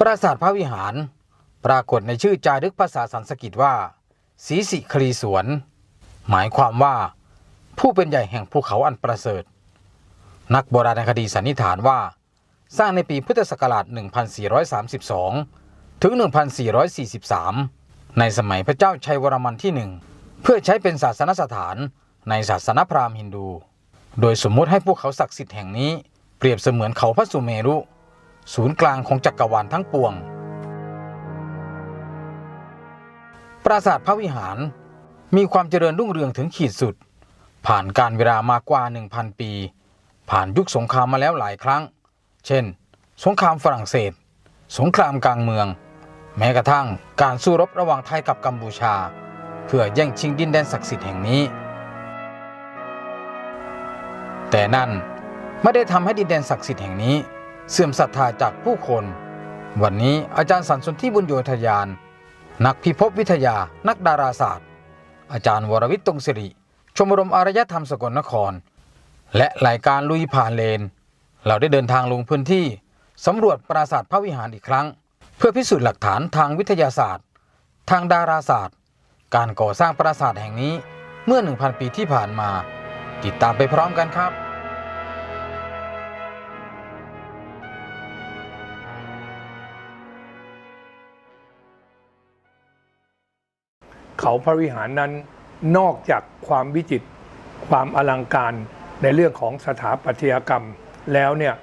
ปราสาทพระวิหาร ปรากฏในชื่อจารึกภาษาสันสกฤตว่าศรีสิคลีสวน หมายความว่า ผู้เป็นใหญ่แห่งภูเขาอันประเสริฐ นักโบราณคดีสันนิษฐานว่า สร้างในปีพุทธศักราช 1432 ถึง 1443 ในสมัยพระเจ้าชัยวรมันที่หนึ่งเพื่อใช้เป็นศาสนสถานในศาสนพราหมณ์ฮินดู โดยสมมุติให้พวกเขาศักดิ์สิทธิ์แห่งนี้เปรียบเสมือนเขาพระสุเมรุ ศูนย์กลางของจักรวาลทั้งปวง ปราสาทพระวิหารมีความเจริญรุ่งเรืองถึงขีดสุด ผ่านการเวลามากว่า 1,000 ปี ผ่านยุคสงครามมาแล้วหลายครั้ง เช่น สงครามฝรั่งเศส สงครามกลางเมือง แม้กระทั่งการสู้รบระหว่างไทยกับกัมพูชา เพื่อแย่งชิงดินแดนศักดิ์สิทธิ์แห่งนี้ แต่นั่นไม่ได้ทำให้ดินแดนศักดิ์สิทธิ์แห่งนี้ เสื่อมศรัทธาจากผู้คน วันนี้อาจารย์สันสนที่บุญโยธยาน นักพิภพวิทยานักดาราศาสตร์ อาจารย์วรวิทย์ตรงสิริ ชมรมอารยธรรมสกลนคร และรายการลุยผ่านเลน เราได้เดินทางลงพื้นที่สำรวจปราสาทพระวิหารอีกครั้ง เพื่อพิสูจน์หลักฐานทางวิทยาศาสตร์ ทางดาราศาสตร์ การก่อสร้างปราสาทแห่งนี้เมื่อ 1,000 ปีที่ผ่านมา ติดตามไปพร้อมกันครับ เขาพระวิหารนั้นนอกจากความวิจิตรความอลังการในเรื่องของสถาปัตยกรรม แล้วเนี่ย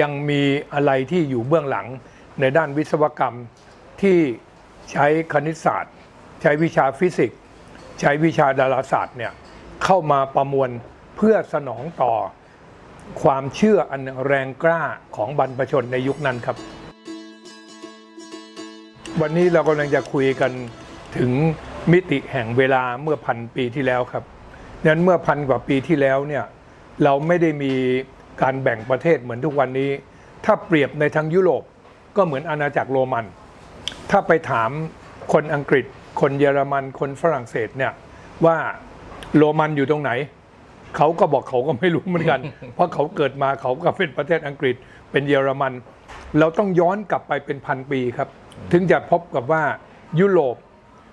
ยังมีอะไรที่อยู่เบื้องหลังในด้านวิศวกรรมที่ใช้คณิตศาสตร์ ใช้วิชาฟิสิกส์ ใช้วิชาดาราศาสตร์เนี่ยเข้ามาประมวลเพื่อสนองต่อความเชื่ออันแรงกล้าของบรรพชนในยุคนั้นครับ วันนี้เรากำลังจะคุยกันถึง มิติแห่งเวลาเมื่อพันปีที่แล้วครับนั้นเมื่อพันกว่าปีที่แล้วเนี่ยเราไม่ได้มีการแบ่งประเทศเหมือนทุกวันนี้ ถ้าเปรียบในทางยุโรปก็เหมือนอาณาจักรโรมัน ถ้าไปถามคนอังกฤษ คนเยอรมัน คนฝรั่งเศสเนี่ยว่าโรมันอยู่ตรงไหน เขาก็บอกเขาก็ไม่รู้เหมือนกัน เพราะเขาเกิดมาเขาก็เป็นประเทศอังกฤษ เป็นเยอรมัน เราต้องย้อนกลับไปเป็นพันปีครับ ถึงจะพบกับว่ายุโรป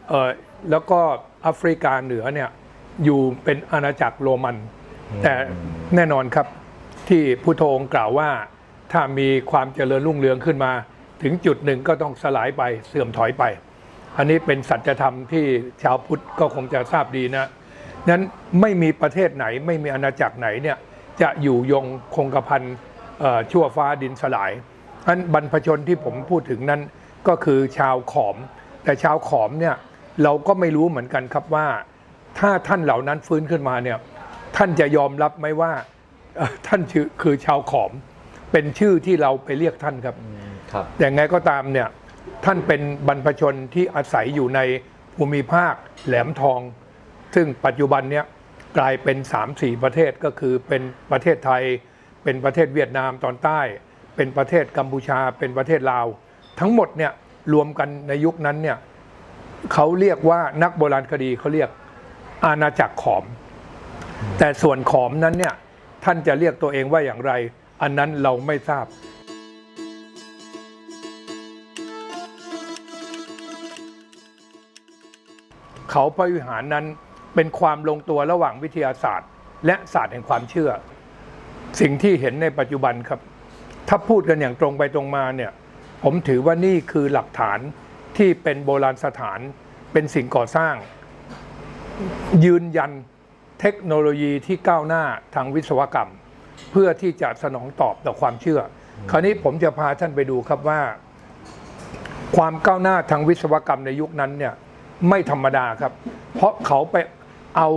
เออแล้วก็แอฟริกาเหนือเนี่ยอยู่เป็นอาณาจักรโรมัน แต่แน่นอนครับที่พุทโธองค์กล่าวว่า ถ้ามีความเจริญรุ่งเรืองขึ้นมา ถึงจุดหนึ่งก็ต้องสลายไปเสื่อมถอยไป อันนี้เป็นสัจธรรมที่ชาวพุทธก็คงจะทราบดีนะนั้นไม่มีประเทศไหนไม่มีอาณาจักรไหนเนี่ยจะอยู่ยงคงกระพันเอ่อชั่วฟ้าดินสลายอันบรรพชนที่ผมพูดถึงนั้นก็คือชาวขอม แต่ชาวขอมเนี่ย เราก็ไม่รู้เหมือนกันครับว่า ถ้าท่านเหล่านั้นฟื้นขึ้นมาเนี่ยท่านจะยอมรับไหมว่าเอ่อท่านชื่อคือชาวขอม เป็นชื่อที่เราไปเรียกท่านครับครับแต่ไงก็ตามเนี่ยท่านเป็นบรรพชนที่อาศัยอยู่ในภูมิภาคแหลมทอง ซึ่งปัจจุบันเนี่ยกลายเป็น 3-4 ประเทศก็คือเป็นประเทศไทย เป็นประเทศเวียดนามตอนใต้ เป็นประเทศกัมพูชา เป็นประเทศลาว ทั้งหมดเนี่ยรวมกันในยุคนั้นเนี่ย เขาเรียกว่านักโบราณคดีเขาเรียกอาณาจักรขอม แต่ส่วนขอมนั้นเนี่ยท่านจะเรียกตัวเองว่าอย่างไร อันนั้นเราไม่ทราบเขาพระวิหารนั้นเป็นความลงตัวระหว่างวิทยาศาสตร์ และศาสตร์แห่งความเชื่อ สิ่งที่เห็นในปัจจุบันครับ ถ้าพูดกันอย่างตรงไปตรงมาเนี่ย ผมถือว่านี่คือหลักฐาน ที่เป็นโบราณสถานเป็นสิ่งก่อสร้าง ยืนยันเทคโนโลยีที่ก้าวหน้าทางวิศวกรรม เพื่อที่จะสนองตอบต่อความเชื่อ คราวนี้ผมจะพาท่านไปดูครับว่า ความก้าวหน้าทางวิศวกรรมในยุคนั้นเนี่ยไม่ธรรมดาครับ เพราะเขาไปเอา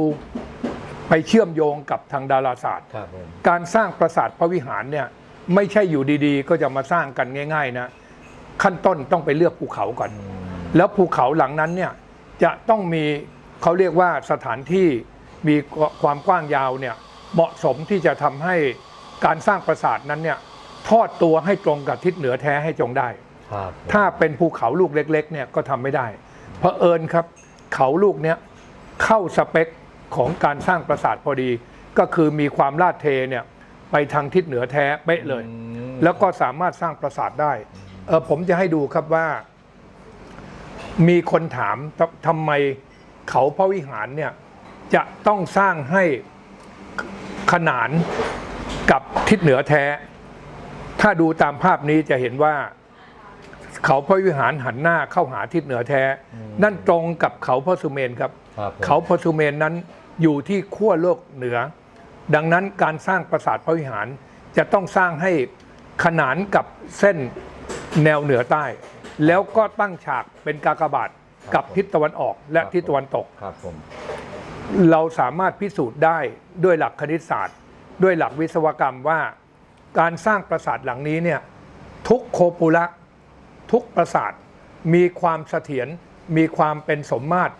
ไปเชื่อมโยงกับทางดาราศาสตร์ครับผมการสร้างปราสาทพระวิหารเนี่ยไม่ใช่อยู่ดีๆ ก็จะมาสร้างกันง่าย ๆ นะ ขั้นต้นต้องไปเลือกภูเขาก่อน แล้วภูเขาหลังนั้นเนี่ยจะต้องมีเขาเรียกว่าสถานที่มีความกว้างยาวเนี่ยเหมาะสมที่จะทำให้การสร้างปราสาทนั้นเนี่ยทอดตัวให้ตรงกับทิศเหนือแท้ให้จงได้ครับถ้าเป็นภูเขาลูกเล็กๆเนี่ยก็ทำไม่ได้เพราะเอิญครับเขาลูกเนี้ยเข้าสเปคของการสร้างปราสาทพอดี ก็คือมีความลาดเทเนี่ยไปทางทิศเหนือแท้เป๊ะเลยอืมแล้วก็สามารถสร้างปราสาทได้อผมจะให้ดูครับว่า มีคนถามทำทำไมเขาพระวิหารเนี่ยจะต้องสร้างให้ขนานกับทิศเหนือแท้ ถ้าดูตามภาพนี้จะเห็นว่าเขาพระวิหารหันหน้าเข้าหาทิศเหนือแท้ นั่นตรงกับเขาพระสุเมนครับครับผมเขาพระสุเมนนั้นอยู่ที่ขั้วโลกเหนือ ดังนั้นการสร้างปราสาทพระวิหารจะต้องสร้างให้ขนานกับเส้นแนวเหนือใต้ แล้วก็ตั้งฉากเป็นกากบาทกับทิศตะวันออกและทิศตะวันตก ครับผม เราสามารถพิสูจน์ได้ด้วยหลักคณิตศาสตร์ ด้วยหลักวิศวกรรมว่า การสร้างปราสาทหลังนี้เนี่ยทุกโคปุระทุกปราสาทมีความเสถียรมีความเป็นสมมาตร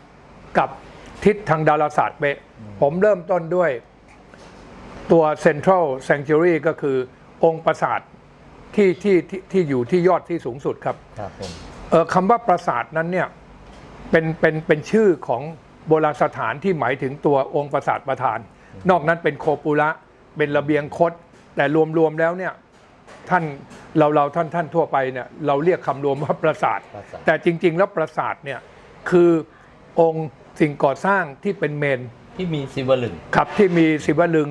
กับทิศทางดาราศาสตร์เป๊ะผมเริ่มต้นด้วยตัว Central Sanctuary ก็คือองค์ปราสาท ที่ที่ที่ที่อยู่ที่ยอดที่สูงสุดครับครับผมเออคำว่าปราสาทนั้นเนี่ยเป็นเป็นเป็นชื่อของโบราณสถานที่หมายถึงตัวองค์ปราสาทประธาน นอกนั้นเป็นโคปุระเป็นระเบียงคดแต่รวมๆแล้วเนี่ยท่านเราเราท่านท่านทั่วไปเนี่ยเราเรียกคำรวมว่าปราสาท ปราสาท แต่จริง ๆ แล้วปราสาทเนี่ยคือองค์สิ่งก่อสร้างที่เป็นเมน ที่มีซิวลึง ครับที่มีศิวลึง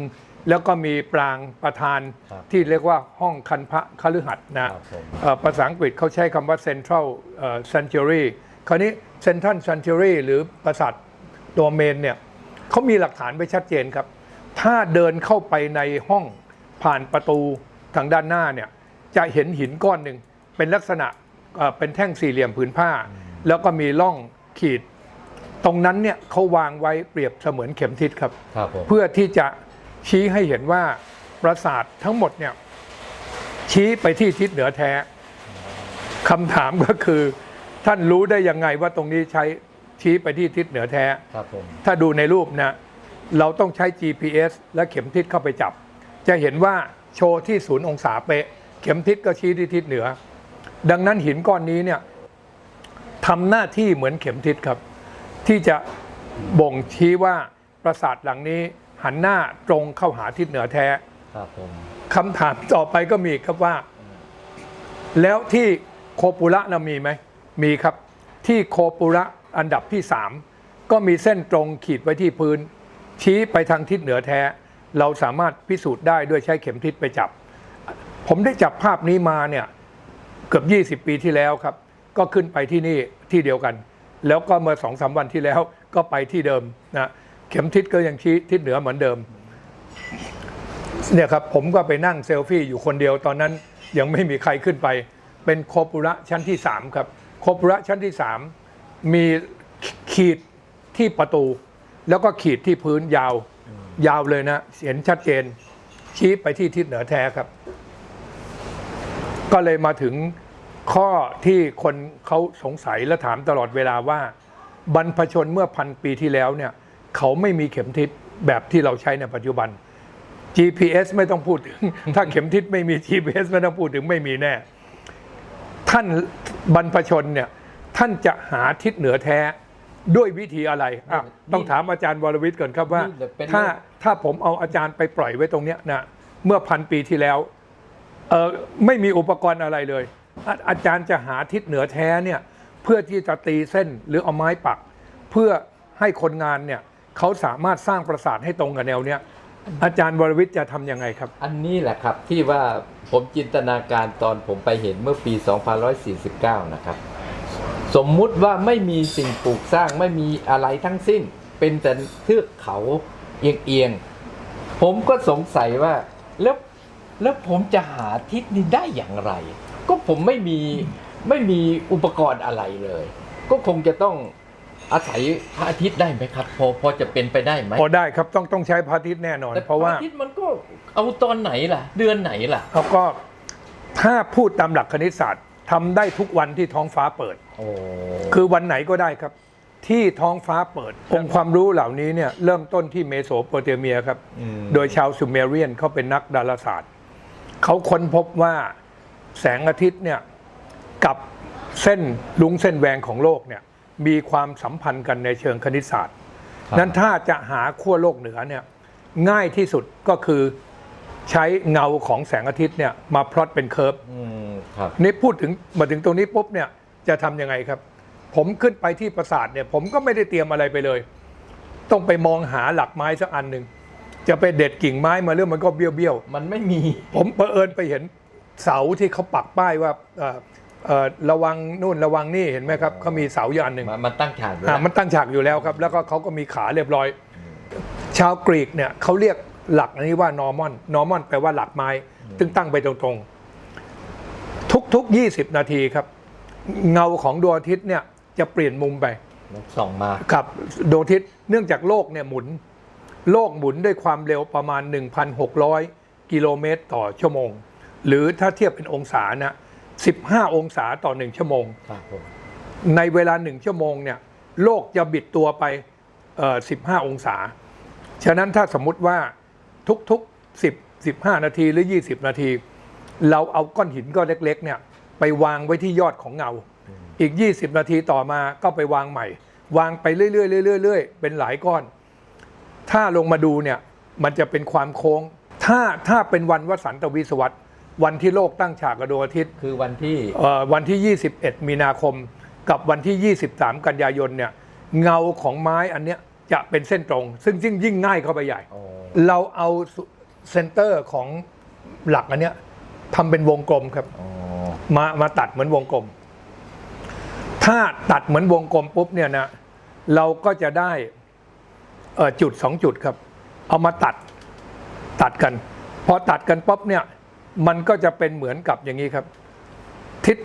แล้วก็มีปรางประธานครับที่เรียกว่าห้องคันพระคฤหัสถ์นะครับผม เอ่อภาษาอังกฤษเขาใช้คำว่า central เอ่อ sanctuary คราวนี้ central sanctuary หรือปราสาทตัวเมนเนี่ยเขามีหลักฐานไว้ชัดเจนครับ ถ้าเดินเข้าไปในห้องผ่านประตูทางด้านหน้าเนี่ยจะเห็นหินก้อนหนึ่งเป็นลักษณะเอ่อเป็นแท่งสี่เหลี่ยมผืนผ้า แล้วก็มีร่องขีด ตรงนั้นเนี่ยเขาวางไว้เปรียบเสมือนเข็มทิศครับ ครับผม เพื่อที่จะ ชี้ให้เห็นว่าปราสาททั้งหมดเนี่ยชี้ไปที่ทิศเหนือแท้คำถามก็คือ ท่านรู้ได้ยังไงว่าตรงนี้ใช้ชี้ไปที่ทิศเหนือแท้ครับผมถ้าดูในรูปนะเราต้องใช้ GPS และเข็มทิศเข้าไปจับ จะเห็นว่าโชว์ที่ศูนย์องศาเป๊ะ เข็มทิศก็ชี้ที่ทิศเหนือ ดังนั้นหินก้อนนี้เนี่ยทำหน้าที่เหมือนเข็มทิศครับ ที่จะบ่งชี้ว่าปราสาทหลังนี้ หันหน้าตรงเข้าหาทิศเหนือแท้ครับผมคำถามต่อไปก็มีครับว่า แล้วที่โคปุระนะมีไหมมีครับ ที่โคปุระอันดับที่สามก็มีเส้นตรงขีดไว้ที่พื้น ชี้ไปทางทิศเหนือแท้ เราสามารถพิสูจน์ได้ด้วยใช้เข็มทิศไปจับ ผมได้จับภาพนี้มาเนี่ยเกือบ 20 ปีที่แล้วครับ ก็ขึ้นไปที่นี่ที่เดียวกัน แล้วก็เมื่อสองสามวันที่แล้วก็ไปที่เดิมนะ เข็มทิศก็ยังชี้ทิศเหนือเหมือนเดิมเนี่ยครับผมก็ไปนั่งเซลฟี่อยู่คนเดียวตอนนั้นยังไม่มีใครขึ้นไป เป็นโคปุระชั้นที่3ครับโคปุระชั้นที่3มีขีดที่ประตู แล้วก็ขีดที่พื้นยาว ยาวเลยนะเห็นชัดเจน ชี้ไปที่ทิศเหนือแท้ครับ ก็เลยมาถึงข้อที่คนเขาสงสัยและถามตลอดเวลาว่า บรรพชนเมื่อพันปีที่แล้วเนี่ย เขาไม่มีเข็มทิศแบบที่เราใช้ในปัจจุบัน GPS ไม่ต้องพูดถึง ถ้าเข็มทิศไม่มี GPS ไม่ต้องพูดถึงไม่มีแน่ ท่านบรรพชนเนี่ยท่านจะหาทิศเหนือแท้ด้วยวิธีอะไรอะต้องถามอาจารย์วรวิทย์ก่อนครับว่านี่เป็นถ้าถ้าผมเอาอาจารย์ไปปล่อยไว้ตรงเนี้ยนะเมื่อพันปีที่แล้วเออไม่มีอุปกรณ์อะไรเลย อาอาจารย์จะหาทิศเหนือแท้เนี่ยเพื่อที่จะตีเส้นหรือเอาไม้ปัก เพื่อให้คนงานเนี่ย เขาสามารถสร้างปราสาทให้ตรงกับแนวเนี้ยอาจารย์วรวิทย์จะทำยังไงครับ อันนี้แหละครับที่ว่าผมจินตนาการตอนผมไปเห็นเมื่อปี 2549 นะครับ สมมุติว่าไม่มีสิ่งปลูกสร้างไม่มีอะไรทั้งสิ้น เป็นแต่เทือกเขาเอียงๆ ผมก็สงสัยว่าแล้วแล้วผมจะหาทิศนี้ได้อย่างไร ก็ผมไม่มีไม่มีอุปกรณ์อะไรเลย ก็คงจะต้อง อาศัยพระอาทิตย์ได้ไหมครับ พอพอจะเป็นไปได้ไหมพอได้ครับต้องต้องใช้พระอาทิตย์แน่นอน แต่เพราะว่าพอาทิตย์มันก็เอาตอนไหนล่ะ เดือนไหนล่ะเขาก็ถ้าพูดตามหลักคณิตศาสตร์ทำได้ทุกวันที่ท้องฟ้าเปิดโอ้คือวันไหนก็ได้ครับ ที่ท้องฟ้าเปิด องค์ความรู้เหล่านี้เนี่ยเริ่มต้นที่เมโสโปเตเมียครับมโดยชาวซูเมเรียนเขาเป็นนักดาราศาสตร์ เขาค้นพบว่าแสงอาทิตย์เนี่ยกับเส้นลุงเส้นแหวงของโลกเนี่ย มีความสัมพันธ์กันในเชิงคณิตศาสตร์ครับนั้นถ้าจะหาขั้วโลกเหนือเนี่ยง่ายที่สุดก็คือใช้เงาของแสงอาทิตย์เนี่ยมาพลอตเป็นเคอร์ฟอืมครับนี่พูดถึงมาถึงตรงนี้ปุ๊บเนี่ยจะทำยังไงครับ ผมขึ้นไปที่ปราสาทเนี่ยผมก็ไม่ได้เตรียมอะไรไปเลย ต้องไปมองหาหลักไม้สักอันหนึ่งจะไปเด็ดกิ่งไม้มาเรื่องมันก็เบี้ยวมันไม่มีๆผมเผอิญไปเห็นเสาที่เขาปักป้ายว่าเอ่อเอ่อ ระวังนู่นระวังนี่เห็นไหมครับเขามีเสาอยู่อันหนึ่งมันมันตั้งฉากอยู่อ่าแล้วมันตั้งฉากอยู่แล้วครับ แล้วก็เขาก็มีขาเรียบร้อย ชาวกรีกเนี่ยเขาเรียกหลักอันนี้ว่านอร์มอนนอร์มอนแปลว่าหลักไม้ซึ่งตั้งไปตรงๆ ทุกๆ 20 นาทีครับ เงาของดวงอาทิตย์เนี่ยจะเปลี่ยนมุมไปส่องมาครับดวงอาทิตย์เนื่องจากโลกเนี่ยหมุน โลกหมุนด้วยความเร็วประมาณ 1,600 กิโลเมตรต่อชั่วโมง หรือถ้าเทียบเป็นองศานะ 15 องศาต่อ 1 ชั่วโมง ครับผมในเวลาหนึ่งชั่วโมงเนี่ยโลกจะบิดตัวไปเอ่อ15 องศา ฉะนั้นถ้าสมมุติว่าทุกๆ 10 15 นาทีหรือ 20 นาที เราเอาก้อนหินก้อนเล็กๆเนี่ยไปวางไว้ที่ยอดของเงา อีก 20 นาทีต่อมาก็ไปวางใหม่ วางไปเรื่อยๆเรื่อยๆเรื่อยๆเป็นหลายก้อน ถ้าลงมาดูเนี่ยมันจะเป็นความโค้ง ถ้าถ้าเป็นวันวสันตวิศวรรษ วันที่โลกตั้งฉากกับดวงอาทิตย์คือวันที่เอ่อวันที่ 21 มีนาคม กับวันที่ 23 กันยายนเนี่ยเงาของไม้อันเนี้ยจะเป็นเส้นตรง ซึ่งยิ่งยิ่งง่ายเข้าไปใหญ่โอ้เราเอาเซนเตอร์ของหลักอันเนี้ยทำเป็นวงกลมครับโอ้มามาตัดเหมือนวงกลม ถ้าตัดเหมือนวงกลมปุ๊บเนี่ยนะเราก็จะได้เอ่อจุดสองจุดครับ เอามาตัดตัดกัน พอตัดกันปุ๊บเนี่ย มันก็จะเป็นเหมือนกับอย่างนี้ครับ ทิศ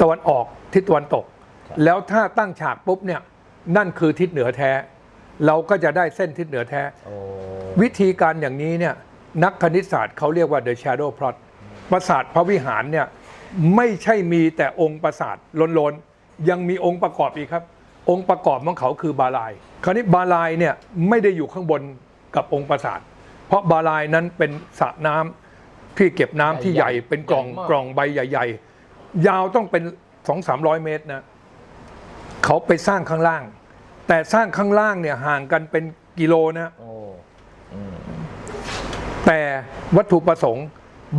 ตะวันออกทิศตะวันตก แล้วถ้าตั้งฉากปุ๊บเนี่ยนั่นคือทิศเหนือแท้ เราก็จะได้เส้นทิศเหนือแท้โอ้วิธีการอย่างนี้เนี่ยนักคณิตศาสตร์เขาเรียกว่า the shadow plot ปราสาทพระวิหารเนี่ยไม่ใช่มีแต่องค์ปราสาทล้นๆ ยังมีองค์ประกอบอีกครับ องค์ประกอบของเขาคือบาลาย คราวนี้บาลายเนี่ยไม่ได้อยู่ข้างบนกับองค์ปราสาท เพราะบาลายนั้นเป็นสระน้ำ ที่เก็บน้ำที่ใหญ่เป็นกล่องกล่องใบใหญ่ ๆ ยาวต้องเป็นสองสามร้อยเมตรนะเขาไปสร้างข้างล่าง แต่สร้างข้างล่างเนี่ยห่างกันเป็นกิโลนะ โอ้อืมแต่วัตถุประสงค์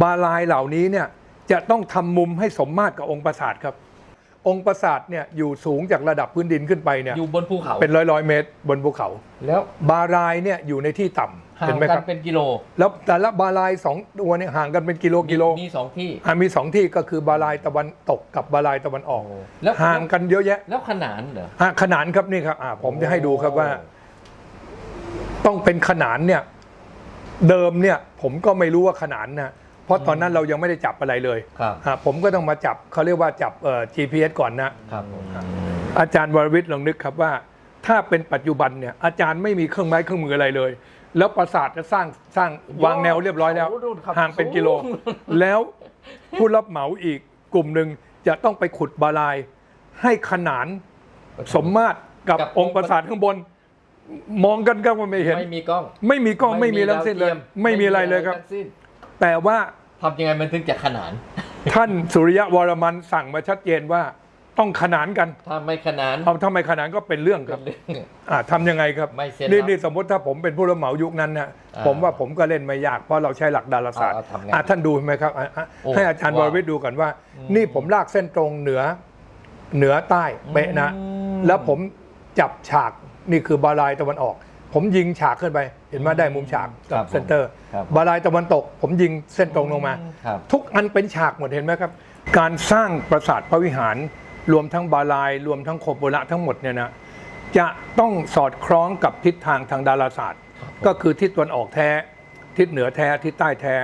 บาลายเหล่านี้เนี่ยจะต้องทำมุมให้สมมาตรกับองค์ปราสาทครับ องค์ปราสาทเนี่ยอยู่สูงจากระดับพื้นดินขึ้นไปเนี่ยอยู่บนภูเขาเป็นร้อยร้อยๆเมตรบนภูเขา แล้วบาลายเนี่ยอยู่ในที่ต่ำ ห่าเห็งนไหมกัคนรับ เป็นกิโลแล้วแต่ละบาลายสองตัวเนี่ยห่างกันเป็นกิโลกิโลมีสองที่ อะมีสองที่ก็คือบาลายตะวันตกกับบาลายตะวันออกโอ้แล้ว ห่างกันเยอะแยะแล้วขนานเหรออะขนานครับนี่ครับอะผมจะให้ดูครับว่า ต้องเป็นขนานเนี่ย เดิมเนี่ย ผมก็ไม่รู้ว่าขนานนะเพราะตอนนั้นเรายังไม่ได้จับอะไรเลยครับอะผมก็ต้องมาจับเขาเรียกว่าจับเอ่อ GPS ก่อนนะ ครับผมอาจารย์วรวิทย์ลองนึกครับว่า ถ้าเป็นปัจจุบันเนี่ยอาจารย์ไม่มีเครื่องไม้เครื่องมืออะไรเลย แล้วปราสาทจะสร้างสร้างวางแนวเรียบร้อยแล้วโนู่นครับห่างเป็นกิโลแล้วผู้รับเหมาอีกกลุ่มหนึ่งจะต้องไปขุดบาลาย ให้ขนานสมมาตรกับกับ องค์ปราสาทข้างบน มองกันก็ไม่เห็น ไม่มีกล้องไม่มีกล้องไม่มีทั้งสิ้นเลย ดาวทีไม่มีอะไรเลยครับ ทั้งสิ้นแต่ว่าทำยังไงมันถึงจะขนาน ท่านสุริยะวรมันสั่งมาชัดเจนว่า ต้องขนานกันถ้าไม่ขนานเอาทำไมขนานก็เป็นเรื่องคเป็รับนเรื่องอ่าทำยังไงครับไม่เซ็นนี่รับนี่สมมติถ้าผมเป็นผู้รับเหมายุคนั้นเนี่ยอ่าผมว่าผมก็เล่นไม่ยากเพราะเราใช้หลักดาราศาสตร์เอาเอาทำไงอะท่านดูไหมครับอะอะโอ้ให้อาจารย์วว้าวรวิทย์ดูก่อนว่าอืมนี่ผมลากเส้นตรงเหนือเหนือใต้เป๊ะนะอืมแล้วผมจับฉากนี่คือบาลายตะวันออก ผมยิงฉากขึ้นไป เห็นไหมได้มุมฉากครักับบผมเซนเตอร์ครับบาลายตะวันตก ผมยิงเส้นตรงลงมาครับทุกอันเป็นฉากหมดเห็นไหมครับ การสร้างปราสาทพระวิหาร รวมทั้งบาลาย รวมทั้งโคโบระทั้งหมดเนี่ยนะจะต้องสอดคล้องกับทิศทางทางดาราศาสตร์ ก็คือทิศตะวันออกแท้ ทิศเหนือแท้ ทิศใต้แท้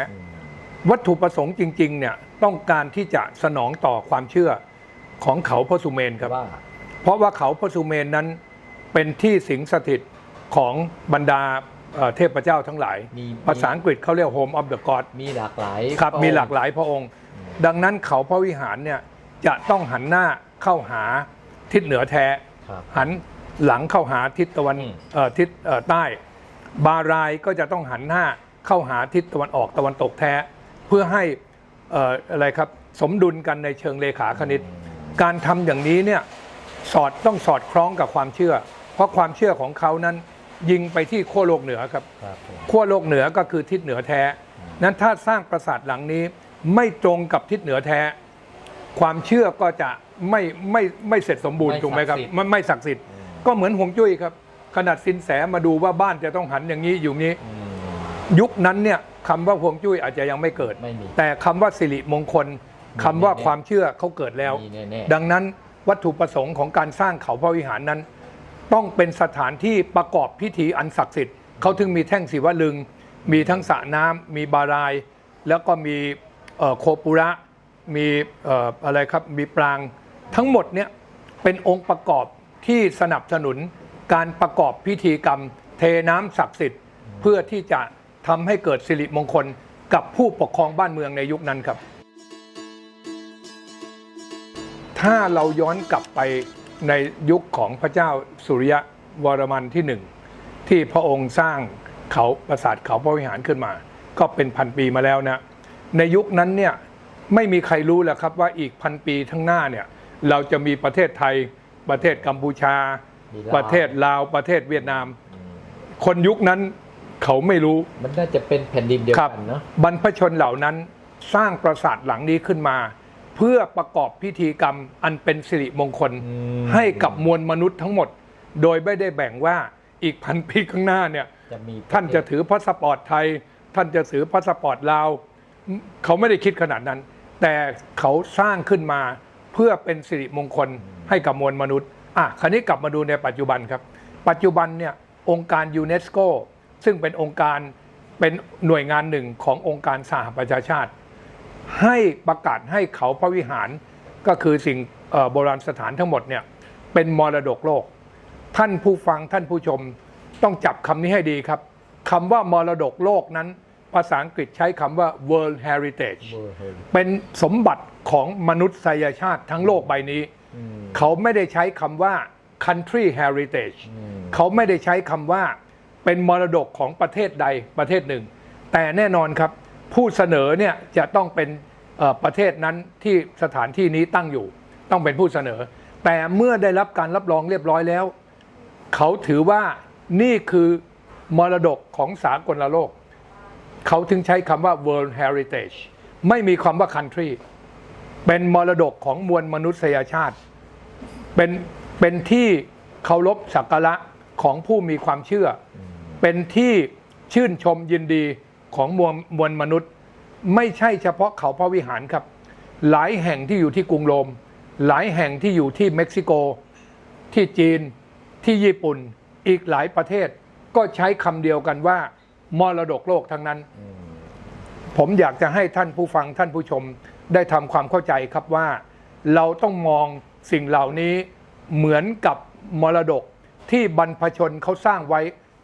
วัตถุประสงค์จริงๆเนี่ยต้องการที่จะสนองต่อความเชื่อของเขาพระสุเมนครับว่าเพราะว่าเขาพระสุเมนนั้นเป็นที่สิงสถิตของบรรดาเอ่อเทพเจ้าทั้งหลายมีภาษาอังกฤษเขาเรียก Home of the God มีหลากหลายครับพะองค์มีหลากหลายพระองค์ ดังนั้นเขาพระวิหารเนี่ย จะต้องหันหน้าเข้าหาทิศเหนือแท้ ครับหันหลังเข้าหาทิศตะวันอืม เอ่อทิศเอ่อใต้ บารายก็จะต้องหันหน้าเข้าหาทิศตะวันออกตะวันตกแท้ เพื่อให้เอ่ออะไรครับสมดุลกันในเชิงเลขาคณิต การทำอย่างนี้เนี่ยสอดต้องสอดคล้องกับความเชื่อ เพราะความเชื่อของเขานั้นยิงไปที่ขั้วโลกเหนือครับ ครับผม ขั้วโลกเหนือก็คือทิศเหนือแท้ นั้นถ้าสร้างปราสาทหลังนี้ไม่ตรงกับทิศเหนือแท้ ความเชื่อก็จะไม่ไม่ไม่เสร็จสมบูรณ์ไม่ถูกไหมครับศักดิ์สิทธิ์ มันไม่ศักดิ์สิทธิ์ก็เหมือนหวงจุ้ยครับ ขนาดสินแสมาดูว่าบ้านจะต้องหันอย่างนี้อยู่นี้ อืม ยุคนั้นเนี่ยคำว่าหวงจุ้ยอาจจะยังไม่เกิด ไม่มีแต่คำว่าสิริมงคลคำว่าความเชื่อเขาเกิดแล้ว มีแน่ๆ ดังนั้นวัตถุประสงค์ของการสร้างเขาพระวิหารนั้น ต้องเป็นสถานที่ประกอบพิธีอันศักดิ์สิทธิ์เขาถึงมีแท่งศิวลึง มีทั้งสระน้ำมีบาราย แล้วก็มีเอ่อโคปุระ มีเอ่ออะไรครับมีปรางทั้งหมดเนี่ยเป็นองค์ประกอบที่สนับสนุนการประกอบพิธีกรรม เทน้ำศักดิ์สิทธิ์ เพื่อที่จะทำให้เกิดสิริมงคลกับผู้ปกครองบ้านเมืองในยุคนั้นครับ ถ้าเราย้อนกลับไปในยุคของพระเจ้าสุริยะวรมันที่หนึ่งที่พระองค์สร้างเขาปราสาทเขาพระวิหารขึ้นมา ก็เป็นพันปีมาแล้วนะ ในยุคนั้นเนี่ย ไม่มีใครรู้แหละครับว่าอีกพันปีข้างหน้าเนี่ยเราจะมีประเทศไทย ประเทศกัมพูชามีลาวประเทศลาวประเทศเวียดนาม คนยุคนั้นเขาไม่รู้ มันน่าจะเป็นแผ่นดินเดียวครับกันเนาะบรรพชนเหล่านั้นสร้างปราสาทหลังนี้ขึ้นมา เพื่อประกอบพิธีกรรมอันเป็นสิริมงคล ให้กับมวลมนุษย์ทั้งหมด โดยไม่ได้แบ่งว่าอีกพันปีข้างหน้าเนี่ยจะมีท่านจะถือพาสปอร์ตไทย ท่านจะถือพาสปอร์ตลาว เขาไม่ได้คิดขนาดนั้น แต่เขาสร้างขึ้นมาเพื่อเป็นสิริมงคลให้กับมวลมนุษย์อะคราวนี้กลับมาดูในปัจจุบันครับ ปัจจุบันเนี่ยองค์การยูเนสโกซึ่งเป็นองค์การเป็นหน่วยงานหนึ่งขององค์การสหประชาชาติ ให้ประกาศให้เขาพระวิหารก็คือสิ่งโบราณสถานทั้งหมดเนี่ยเป็นมรดกโลก ท่านผู้ฟังท่านผู้ชมต้องจับคำนี้ให้ดีครับคำว่ามรดกโลกนั้น ภาษาอังกฤษใช้คำว่า World Heritage เบอร์เฮนเป็นสมบัติของมนุษยชาติทั้งโลกใบนี้อืมเขาไม่ได้ใช้คำว่า country heritage อืมเขาไม่ได้ใช้คำว่าเป็นมรดกของประเทศใดประเทศหนึ่ง แต่แน่นอนครับผู้เสนอเนี่ยจะต้องเป็นเอ่อประเทศนั้นที่สถานที่นี้ตั้งอยู่ ต้องเป็นผู้เสนอ แต่เมื่อได้รับการรับรองเรียบร้อยแล้ว เขาถือว่านี่คือมรดกของสากลโลก เขาถึงใช้คำว่า World Heritage ไม่มีคำว่า country เป็นมรดกของมวลมนุษยชาติ เป็นเป็นที่เคารพสักการะของผู้มีความเชื่ออเป็นที่ชื่นชมยินดีของมวลมวลมนุษย์ ไม่ใช่เฉพาะเขาพระวิหารครับ หลายแห่งที่อยู่ที่กรุงโรม หลายแห่งที่อยู่ที่เม็กซิโก ที่จีน ที่ญี่ปุ่น อีกหลายประเทศก็ใช้คำเดียวกันว่า มรดกโลกทั้งนั้น ผมอยากจะให้ท่านผู้ฟังท่านผู้ชมได้ทำความเข้าใจครับว่า เราต้องมองสิ่งเหล่านี้เหมือนกับมรดกที่บรรพชนเขาสร้างไว้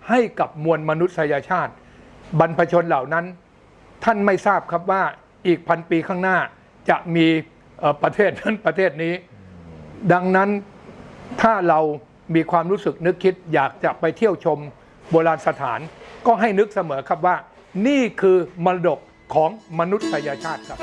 ให้กับมวลมนุษยชาติ บรรพชนเหล่านั้น ท่านไม่ทราบครับว่าอีกพันปีข้างหน้าจะมีประเทศนั้นประเทศนี้ ดังนั้นถ้าเรามีความรู้สึกนึกคิดอยากจะไปเที่ยวชม โบราณสถานก็ให้นึกเสมอครับว่า นี่คือมรดกของมนุษยชาติครับ